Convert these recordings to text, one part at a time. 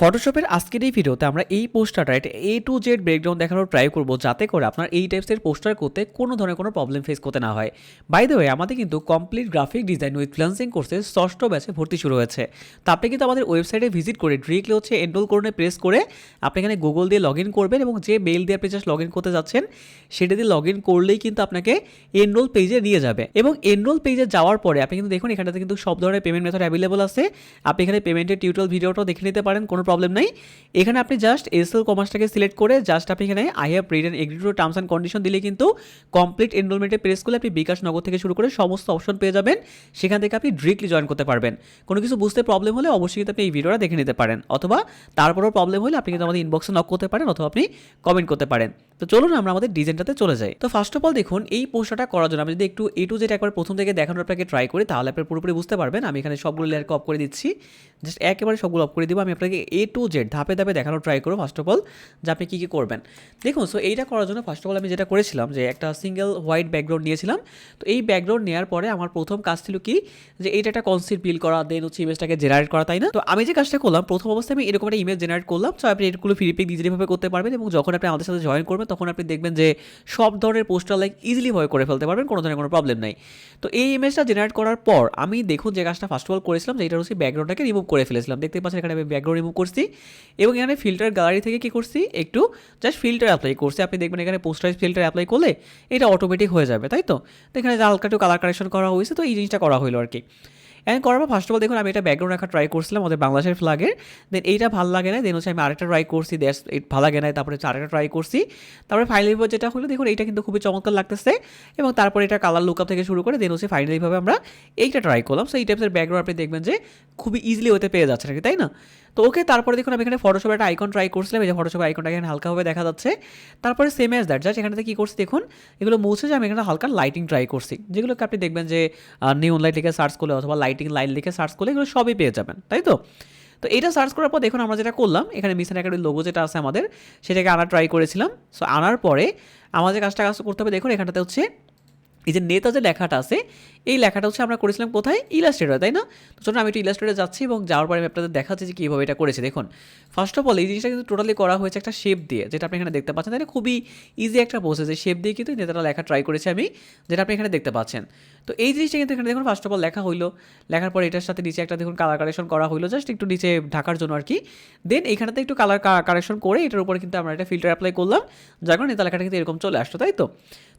ফটোশপের আজকের এই ভিডিওতে আমরা এই পোস্টারটা এটা এ টু জেড ব্রেকডাউন দেখানোর ট্রাই করব যাতে করে আপনার এই টাইপসের পোস্টার করতে কোনো ধরনের কোনো প্রবলেম ফেস করতে না হয়। বাই দ্য ওয়ে আমাদের কিন্তু complete graphic design with freelancing কোর্সে ষষ্ঠ ব্যাচে ভর্তি শুরু হয়েছে। তো আপনি কিন্তু আমাদের ওয়েবসাইটে ভিজিট করে ডিরেক্টলি হচ্ছে এনরোল করনে প্রেস করে আপনি এখানে গুগল দিয়ে লগ ইন করবেন এবং যে মেল দিয়ে আপনি জাস্ট লগ ইন করতে যাচ্ছেন, সেটা দিয়ে লগ ইন করলেই কিন্তু আপনাকে এনরোল পেজে নিয়ে যাবে। এবং এনরোল পেজে যাওয়ার পরে আপনি কিন্তু দেখুন, এখানটাতে কিন্তু সব ধরনের পেমেন্ট মেথড অ্যাভেলেবল আছে। আপনি এখানে পেমেন্টের টিউটোরিয়াল ভিডিওটাও দেখে নিতে পারেন, কোনো প্রবলেম নেই। এখানে আপনি জাস্ট এসএল কমার্সটাকে সিলেক্ট করে জাস্ট আপনি এখানে I have read and agree to terms and condition দিলে কিন্তু কমপ্লিট এনরোলমেন্টে প্রেস করলে আপনি বিকাশ নগর থেকে শুরু করে সমস্ত অপশন পেয়ে যাবেন। সেখান থেকে আপনি ডিরেক্টলি জয়েন করতে পারবেন। কোনো কিছু বুঝতে প্রবলেম হলে অবশ্যই কিন্তু আপনি এই ভিডিওটা দেখে নিতে পারেন। অথবা তারপরও প্রবলেম হলে আপনি কিন্তু আমাদের ইনবক্সে নক করতে পারেন অথবা আপনি কমেন্ট করতে পারেন। তো চলুন আমরা আমাদের ডিজাইনটাতে চলে যাই। তো ফার্স্ট অফ অল দেখুন, এই পোস্টারটা করার জন্য আমি যদি একটু এ টু জেড একবার প্রথম থেকে দেখানোর আপনাকে ট্রাই করি, তাহলে আপনি পুরোপুরি বুঝতে পারবেন। আমি এখানে সবগুলো লেয়ারকে অফ করে দিচ্ছি। জাস্ট একেবারে সবগুলো অফ করে দিব। আমি আপনাকে এ টু জেড ধাপে ধাপে দেখানোর ট্রাই করব ফার্স্ট অফ অল যে আপনি কী কী করবেন। দেখুন সো এইটা করার জন্য ফার্স্ট অফ অল আমি যেটা করেছিলাম, যে একটা সিঙ্গেল হোয়াইট ব্যাকগ্রাউন্ড নিয়েছিলাম। তো এই ব্যাকগ্রাউন্ড নেওয়ার পরে আমার প্রথম কাজ ছিল কি, যে এইটা একটা কনসিপ্ট বিল করা দেন হচ্ছে ইমেজটাকে জেনারেট করা, তাই না? তো আমি যে কাজটা করলাম, প্রথম অবস্থায় আমি এরকম একটা ইমেজ জেনারেট করলাম। সো আপনি ফ্রি পিক ইজিলিভাবে করতে পারবেন এবং যখন আপনি আমাদের সাথে জয়েন করবেন তখন আপনি দেখবেন যে সব ধরনের পোস্টার লাইক ইজিলি ভয় করে ফেলতে পারবেন, কোনো ধরনের কোনো প্রবলেম নাই। তো এই ইমেজটা জেনারেট করার পর আমি দেখুন যে কাজটা ফার্স্ট অফ অল করেছিলাম যে এটা হচ্ছে ব্যাকগ্রাউন্ডটাকে রিমুভ করে ফেলেছিলাম। দেখতে পাচ্ছেন এখানে আমি ব্যাকগ্রাউন্ড রিমুভ করছি এবং এখানে ফিল্টার গ্যালারি থেকে কী করছি? একটু জাস্ট ফিল্টার অ্যাপ্লাই করছি। আপনি দেখবেন এখানে পোস্টারাইজ ফিল্টার অ্যাপ্লাই করলে এটা অটোমেটিক হয়ে যাবে, তাই তো? এখানে হালকা একটু কালার কারেকশন করা হয়েছে, তো এই জিনিসটা করা হলো আর কি। অ্যান্ড করার পর ফার্স্ট অফ অল দেখুন, আমি এটা ব্যাকগ্রাউন্ড রাখা ট্রাই করছিলাম আমাদের বাংলাদেশের ফ্ল্যাগের দেন এইটা ভালো লাগে না দেন হচ্ছে আমি আরেকটা ট্রাই করছি দ্যাটস ভালো লাগে না, তারপরে আরেকটা ট্রাই করছি। তারপরে ফাইনালিভাবে যেটা হলো, দেখুন এটা কিন্তু খুবই চমৎকার লাগতেছে। এবং তারপরে এটা কালার লুকআপ থেকে শুরু করে দেন হচ্ছে ফাইনালিভাবে আমরা এইটা ট্রাই করলাম। সো এই টাইপসের ব্যাকগ্রাউন্ড আপনি দেখবেন যে খুবই ইজিলি হতে পেয়ে যাচ্ছে নাকি তাই না? তো ওকে তারপরে দেখুন আমি এখানে ফটোশপে একটা আইকন ট্রাই করছিলাম, এই যে ফটোশপে আইকনটা এখানে হালকাভাবে দেখা যাচ্ছে তারপরে সেম অ্যাজ দ্যাট জাস্ট এখানে কী করছি দেখুন, এগুলো মুছে যে আমি এখানে হালকা লাইটিং ট্রাই করছি। যেগুলোকে আপনি দেখবেন যে নিউন লাইট লিখে সার্চ করলে অথবা লাইটিং লাইন লিখে সার্চ করলে এগুলো সবই পেয়ে যাবেন, তাই তো? তো এটা সার্চ করার পর দেখুন আমরা যেটা করলাম, এখানে মিশন একাডেমির লোগো যেটা আছে আমাদের, সেটাকে আনা ট্রাই করেছিলাম। সো আনার পরে আমাদের কাজটা কাজ করতে হবে, দেখুন এখানটাতে হচ্ছে, এই যে নেতা যে লেখাটা আছে এই লেখাটা হচ্ছে আমরা করেছিলাম কোথায়? ইলাস্ট্রেটর তাই না? তো চলুন, আমি একটু ইলাস্ট্রেটরে যাচ্ছি এবং যাওয়ার পরে আমি আপনাদের দেখাচ্ছি যে কীভাবে এটা করেছে। দেখুন ফার্স্ট অফ অল এই জিনিসটা কিন্তু টোটালি করা হয়েছে একটা শেপ দিয়ে, যেটা আপনি এখানে দেখতে পাচ্ছেন। না খুবই ইজি একটা প্রসেস এই শেপ দিয়ে কিন্তু নেতাটা লেখা ট্রাই করেছি আমি, যেটা আপনি এখানে দেখতে পাচ্ছেন। তো এই জিনিসটা কিন্তু এখানে দেখুন ফার্স্ট অফ অল লেখা হইল। লেখার পর এটার সাথে নিচে একটা দেখুন কালার কারেকশন করা হইল জাস্ট একটু নিচে ঢাকার জন্য আর কি দেন এখানেতে একটু কালার কারেকশন করে এটার উপরে কিন্তু আমরা একটা ফিল্টার অ্যাপ্লাই করলাম, যার কারণে নেতা লেখাটা কিন্তু এরকম চলে আসতো, তাই তো?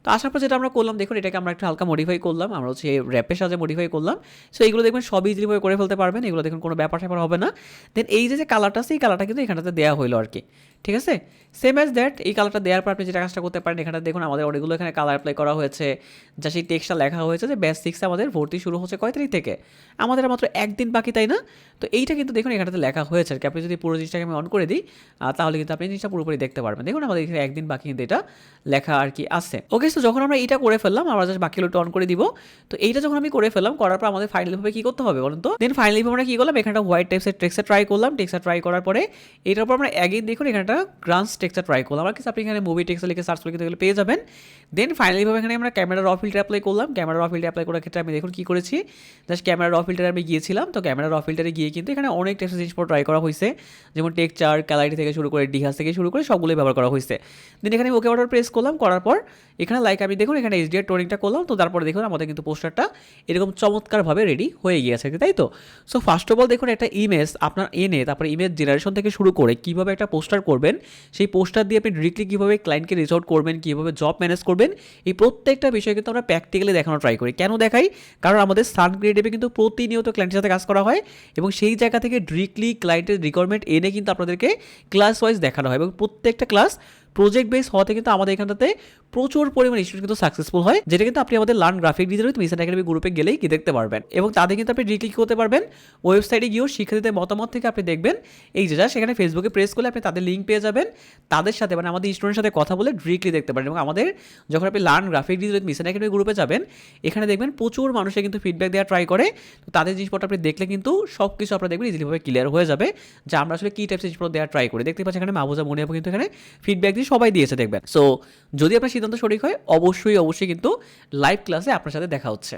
তো আসার পর যেটা আমরা করলাম, দেখুন, এটাকে আমরা একটু হালকা মডিফাই করলাম। আমরা হচ্ছে র্যাপের সাথে মডিফাই করলাম। সো এইগুলো দেখবেন সব ইজিলিভাবে করে ফেলতে পারবেন, এগুলো দেখুন কোনো ব্যাপার স্যাপার হবে না। দেন এই যে কালারটা এই কালারটা কিন্তু এখানটাতে দেওয়া হইল আর কি ঠিক আছে? সেম অ্যাজ দ্যাট এই কালারটা দেওয়ার পর আপনি যেটা কাজটা করতে পারেন, এখানে দেখুন আমাদের অনেকগুলো এখানে কালার অ্যাপ্লাই করা হয়েছে। যা সেই টেক্সটটা লেখা হয়েছে যে ব্যাস সিক্স আমাদের ভর্তি শুরু হচ্ছে কয় তারিখ থেকে? আমাদের মাত্র একদিন বাকি, তাই না? তো এইটা কিন্তু দেখুন এখানটাতে লেখা হয়েছে আর কি আপনি যদি পুরো জিনিসটাকে আমি অন করে দিই তাহলে কিন্তু আপনি জিনিসটা পুরোপুরি দেখতে পারবেন। দেখুন আমাদের এখানে একদিন বাকি কিন্তু এটা লেখা আর কি আছে। ওকে তো যখন আমরা এটা করে ফেললাম, আমরা জাস্ট বাকিগুলো অন করে দিব। তো এইটা যখন আমি করে ফেলাম করার পর আমাদের ফাইনালিভাবে কী করতে হবে বলুন তো? দেন ফাইনালিভাবে আমরা কী করলাম? এখানটা হোয়াইট টেক্সের টেক্সটা ট্রাই করলাম। টেক্সটা ট্রাই করার পরে এটার উপর আমরা অ্যাগেন দেখুন এখানটা গ্রান্স টেক্সটা ট্রাই করলাম। আর কিছু আপনি এখানে মুভি টেক্সটা লিখে সার্চ করে কিন্তু পেয়ে যাবেন। দেন ফাইনালিভাবে এখানে আমরা ক্যামেরা র ফিল্টার অ্যাপ্লাই করলাম। ক্যামেরা র ফিল্টার অ্যাপ্লাই করার ক্ষেত্রে আমি দেখুন কী করেছি? জাস্ট ক্যামেরা র ফিল্টারে আমি গিয়েছিলাম। তো ক্যামেরা র ফিল্টারে গিয়ে কিন্তু এখানে অনেক টেক্সট জিনিস ট্রাই করা হয়েছে যেমন টেকচার ক্যালারি থেকে শুরু করে ডিহাস থেকে শুরু করে সবগুলোই ব্যবহার করা হয়েছে দেন এখানে ওকে অর্ডার প্রেস করলাম। করার পর এখানে লাইক আমি দেখুন, এখানে এইচডিআর টোনিংটা করলাম। তো তারপরে দেখুন, আমাদের কিন্তু পোস্টারটা এরকম চমৎকারভাবে রেডি হয়ে গিয়েছে, তাই তো? সো ফার্স্ট অফ অল দেখুন, একটা ইমেজ আপনার এনে, তারপরে ইমেজ জেনারেশন থেকে শুরু করে কীভাবে একটা পোস্টার করবেন, সেই পোস্টার দিয়ে আপনি ডিরেক্টলি কীভাবে ক্লায়েন্টকে রিচ আউট করবেন, কীভাবে জব ম্যানেজ করবেন, এই প্রত্যেকটা বিষয় কিন্তু আমরা প্র্যাকটিক্যালি দেখানো ট্রাই করি। কেন দেখাই? কারণ আমাদের সান ক্রিয়েটিভে কিন্তু প্রতিনিয়ত ক্লায়েন্টের সাথে কাজ করা হয় এবং সেই জায়গা থেকে ডিরেক্টলি ক্লায়েন্টের রিকোয়ারমেন্ট এনে কিন্তু আপনাদেরকে ক্লাস ওয়াইজ দেখানো হয় এবং প্রত্যেকটা ক্লাস প্রজেক্ট বেস হওয়াতে কিন্তু আমাদের এখানটাতে প্রচুর পরিমাণ স্টুডেন্ট কিন্তু সাকসেসফুল হয়, যেটা কিন্তু আপনি আমাদের learn graphic design with mission academy গ্রুপে গেলেই কি দেখতে পারবেন। এবং তাদের কিন্তু আপনি ডিরেক্টলি করতে পারবেন। ওয়েবসাইটে গিয়েও শিক্ষার্থীদের মতামত থেকে আপনি দেখবেন। এই যে যা সেখানে ফেসবুকে প্রেস করলে আপনি তাদের লিঙ্ক পেয়ে যাবেন। তাদের সাথে মানে আমাদের স্টুডেন্টের সাথে কথা বলে ডিরেক্টলি দেখতে পারেন এবং আমাদের যখন আপনি learn graphic design mission academy গ্রুপে যাবেন, এখানে দেখবেন প্রচুর মানুষের কিন্তু ফিডব্যাক দেওয়া ট্রাই করে। তো তাদের জিনিসপত্র আপনি দেখলে কিন্তু সব কিছু আপনার দেখবেন ইজিলিভাবে ক্লিয়ার হয়ে যাবে যে আমরা আসলে কী টাইপস জিনিসপত্র দেওয়া ট্রাই করি। দেখতে পাচ্ছি এখানে মাহবুজা মনে কিন্তু এখানে ফিডব্যাক দিয়ে সবাই দিয়েছে দেখবেন। সো যদি আপনার সিদ্ধান্ত সঠিক হয় অবশ্যই অবশ্যই কিন্তু লাইভ ক্লাসে আপনার সাথে দেখা হচ্ছে।